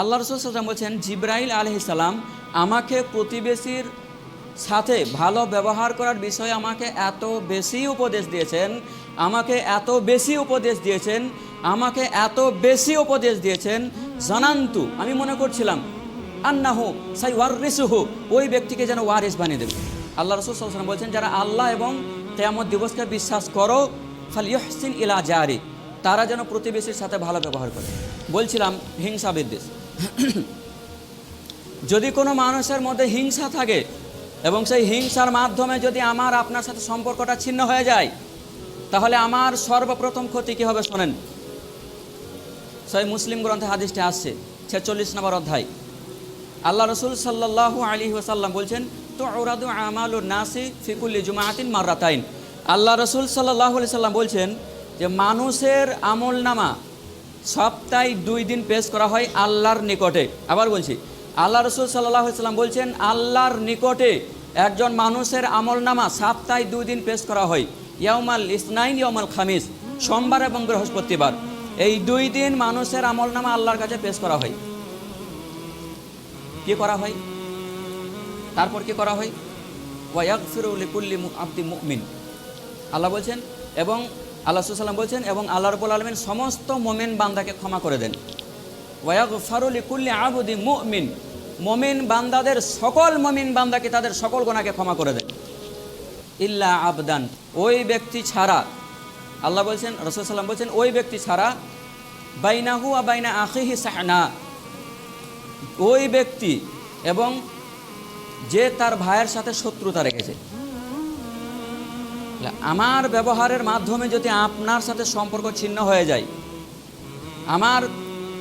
আল্লাহ রসুল সাল্লাম বলছেন, জিব্রাইল আলহিসাল্লাম আমাকে প্রতিবেশীর সাথে ভালো ব্যবহার করার বিষয়ে আমাকে এত বেশি উপদেশ দিয়েছেন, আমাকে এত বেশি উপদেশ দিয়েছেন, আমাকে এত বেশি উপদেশ দিয়েছেন, জানান্তু। আমি মনে করছিলাম, আন্নাহু সাই ওয়ারিসুহু ওই ব্যক্তিকে যেন ওয়ারিস বানিয়ে দেবে। আল্লাহ রসুল সাল্লাম বলছেন, যারা আল্লাহ এবং তেয়ামত দিবসকে বিশ্বাস করো ফাল ইহসিন ইলা জারি তারা যেন প্রতিবেশীর সাথে ভালো ব্যবহার করে। বলছিলাম, হিংসা বিদ্বেষ। যদি কোনো মানুষের মধ্যে হিংসা থাকে এবং সেই হিংসার মাধ্যমে যদি আমার আপনার সাথে সম্পর্কটা ছিন্ন হয়ে যায়, তাহলে আমার সর্বপ্রথম ক্ষতি কী হবে শোনেন? সেই মুসলিম গ্রন্থে হাদিসটি আসছে, ছেচল্লিশ নম্বর অধ্যায়। আল্লাহ রসুল সাল্লাহ আলী ওসাল্লাম বলছেন তো ওরাদু আমালু নাসি ফিকুল্লি জুমাতিন মাররাতাইন। আল্লাহ রসুল সাল্লাহ আলি সাল্লাম বলছেন যে, মানুষের আমল নামা সপ্তাহে দুই দিন পেশ করা হয় আল্লাহর নিকটে। আবার বলছি, আল্লাহ রসুল সাল্লাহ সাল্লাম বলছেন, আল্লাহর নিকটে একজন মানুষের আমল নামা সপ্তাহে দুই দিন পেশ করা হয়। ইয়াউমাল ইসনাইন, ইয়াউমাল খামিস, সোমবার এবং বৃহস্পতিবার। এই দুই দিন মানুষের আমল নামা আল্লাহর কাছে পেশ করা হয়। কি করা হয়? তারপর কি করা হয়? ওয়াকফিরুলিকুল্লি আব্দি মুমিন। আল্লাহ বলছেন, এবং আল্লাহ সাল্লাম বলছেন, এবং আল্লাহ রবুল আলমিন সমস্ত মোমেন বান্দাকে ক্ষমা করে দেন। ওয়াগ ওয়াকফারুলিকুল্লি আবুদি মুমিন। মোমিন বান্দাদের সকল মমিন বান্দাকে তাদের সকল গোনাকে ক্ষমা করে দেন। ইল্লা আবদান, ওই ব্যক্তি ছাড়া। আল্লাহ বলছেন, রসুল সাল্লাম বলছেন, ওই ব্যক্তি ছাড়া বাইনাহু আ বাইনা আখিহি সাহনা। ওই ব্যক্তি এবং যে তার ভাইয়ের সাথে শত্রুতা রেখেছে। আমার ব্যবহারের মাধ্যমে যদি আপনার সাথে সম্পর্ক ছিন্ন হয়ে যায়, আমার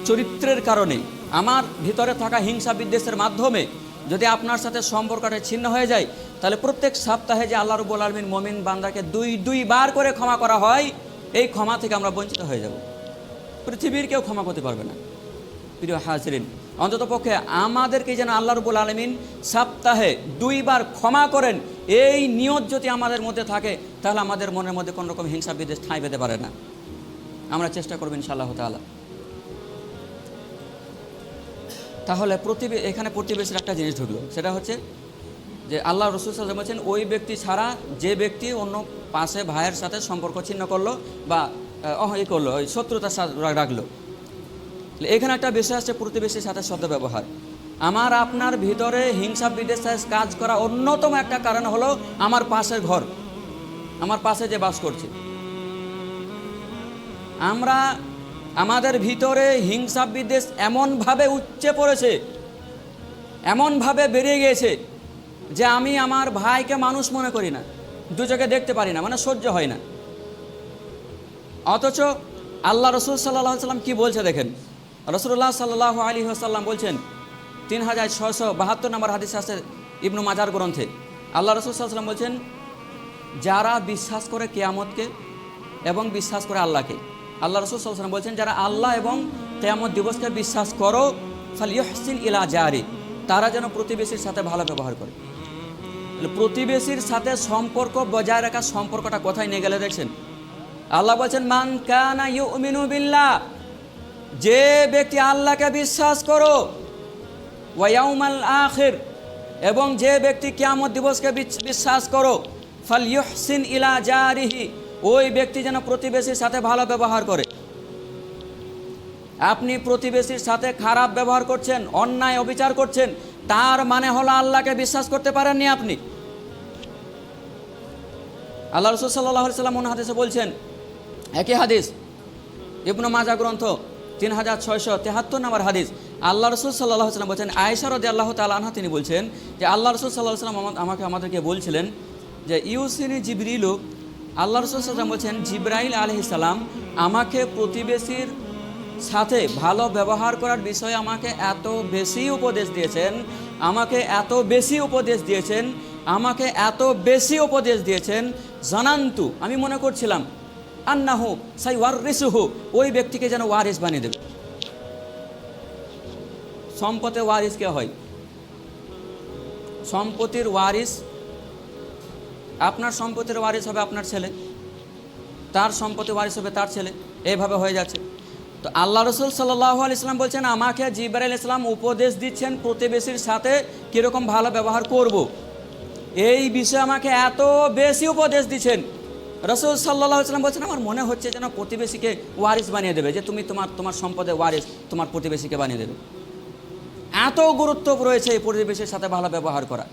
চরিত্রের কারণে, আমার ভিতরে থাকা হিংসা বিদ্বেষের মাধ্যমে যদি আপনার সাথে সম্পর্কটা ছিন্ন হয়ে যায়, তাহলে প্রত্যেক সপ্তাহে যে আল্লাহ রবুল আলমিন মমিন বান্দাকে দুই দুইবার করে ক্ষমা করা হয়, এই ক্ষমা থেকে আমরা বঞ্চিত হয়ে যাব। পৃথিবীর কেউ ক্ষমা করতে পারবে না। প্রিয় হাজরিন অন্তত পক্ষে আমাদেরকে যেন আল্লাহ রবুল আলমিন সপ্তাহে দুইবার ক্ষমা করেন। এই নিয়ত যদি আমাদের মধ্যে থাকে, তাহলে আমাদের মনের মধ্যে কোনো রকম হিংসা, বিদ্বেষ ঠাঁই পেতে পারে না। আমরা চেষ্টা করব ইনশাআল্লাহ তালা তাহলে প্রতিবে, এখানে প্রতিবেশীর একটা জিনিস ঢুকলো। সেটা হচ্ছে যে আল্লাহ রসুল সাল্লাম বলছেন, ওই ব্যক্তি ছাড়া যে ব্যক্তি অন্য পাশে ভাইয়ের সাথে সম্পর্ক ছিন্ন করল বা অহ, ই করল, ওই শত্রুতার সাথে রাখল এখানে একটা বিষয় আছে, প্রতিবেশীর সাথে শব্দ ব্যবহার আমার আপনার ভিতরে হিংসা বিদ্বেষের কাজ করা অন্যতম একটা কারণ হলো আমার পাশের ঘর। আমার পাশে যে বাস করছে। আমরা, আমাদের ভিতরে হিংসা, বিদ্বেষ এমনভাবে উচ্চে পড়েছে, এমনভাবে বেরিয়ে গিয়েছে যে আমি আমার ভাইকে মানুষ মনে করি না। দু দেখতে পারি না মানে সহ্য হয় না। অথচ আল্লাহ রসুল সাল্লাহ সাল্লাম কী বলছে দেখেন? রসুল্লাহ সাল্লাহ আলী আসাল্লাম বলছেন, তিন হাজার ছশো বাহাত্তর নম্বর হাদিস আছে ইবনু মাজার গ্রন্থে। আল্লাহ রসুল সাল্লাম বলছেন, যারা বিশ্বাস করে কেয়ামতকে এবং বিশ্বাস করে আল্লাহকে, আল্লাহ রসুল সাল্লাম বলছেন, যারা আল্লাহ এবং কেয়ামত দিবসকে বিশ্বাস করো ফালিহসিন ইলা জারি, তারা যেন প্রতিবেশীর সাথে ভালো ব্যবহার করে। প্রতিবেশীর সাথে সম্পর্ক বজায় রাখার সম্পর্কটা কোথায় নিয়ে গেলে দেখছেন? আল্লাহ বলছেন, মান কানা ইউমিনু বিল্লাহ যে ব্যক্তি আল্লাহকে বিশ্বাস করো ওয়াউমাল আখির, এবং যে ব্যক্তি কিয়ামত দিবসকে বিশ্বাস করো ফাল ইহসিন ইলা জারিহি, ওই ব্যক্তি যেন প্রতিবেশীর সাথে ভালো ব্যবহার করে। আপনি প্রতিবেশীর সাথে খারাপ ব্যবহার করছেন, অন্যায় অবিচার করছেন, তার মানে হলো আল্লাহকে বিশ্বাস করতে পারেননি আপনি। আল্লাহ রসুল সাল্লাহ সাল্লাম হাদিসে বলছেন, একই হাদিস, ইবনু মাজা গ্রন্থ তিন হাজার ছয়শো তেহাত্তর নম্বর হাদিস। আল্লাহ রসুল সাল্লাহ সাল্লাম বলছেন, আয়েশা রদি আল্লাহ তালাহা তিনি বলছেন যে, আল্লাহ রসুল সাল্লাহ সাল্লাম আমাকে আমাদেরকে বলছিলেন যে, ইউসিনি জিবরিলু, আল্লাহ রসুল সাল্লাম বলছেন, জিব্রাইল আলহিসাল্লাম আমাকে প্রতিবেশীর সাথে ভালো ব্যবহার করার বিষয়ে আমাকে এত বেশি উপদেশ দিয়েছেন, আমাকে এত বেশি উপদেশ দিয়েছেন, আমাকে এত বেশি উপদেশ দিয়েছেন জানান্তু আমি মনে করছিলাম আন্নাহু সাই ওয়ারিসুহু ওই ব্যক্তিকে যেন ওয়ারিস বানিয়ে দেবে। সম্পদে ওয়ারিস কে হয়? সম্পত্তির ওয়ারিস, আপনার সম্পত্তির ওয়ারিস হবে আপনার ছেলে। তার সম্পত্তি ওয়ারিস হবে তার ছেলে। এইভাবে হয়ে যাচ্ছে। তো আল্লাহ রসুল সাল্লাহ ইসলাম বলছেন, আমাকে জিবরাইল ইসলাম উপদেশ দিচ্ছেন প্রতিবেশীর সাথে কীরকম ভালো ব্যবহার করব। এই বিষয়ে আমাকে এত বেশি উপদেশ দিচ্ছেন। রসুল সাল্লাহ ইসলাম বলছেন, আমার মনে হচ্ছে যেন প্রতিবেশীকে ওয়ারিস বানিয়ে দেবে, যে তুমি তোমার তোমার সম্পদে ওয়ারিস তোমার প্রতিবেশীকে বানিয়ে দেবে। এত গুরুত্ব রয়েছে এই পরিবেশের সাথে ভালো ব্যবহার করা।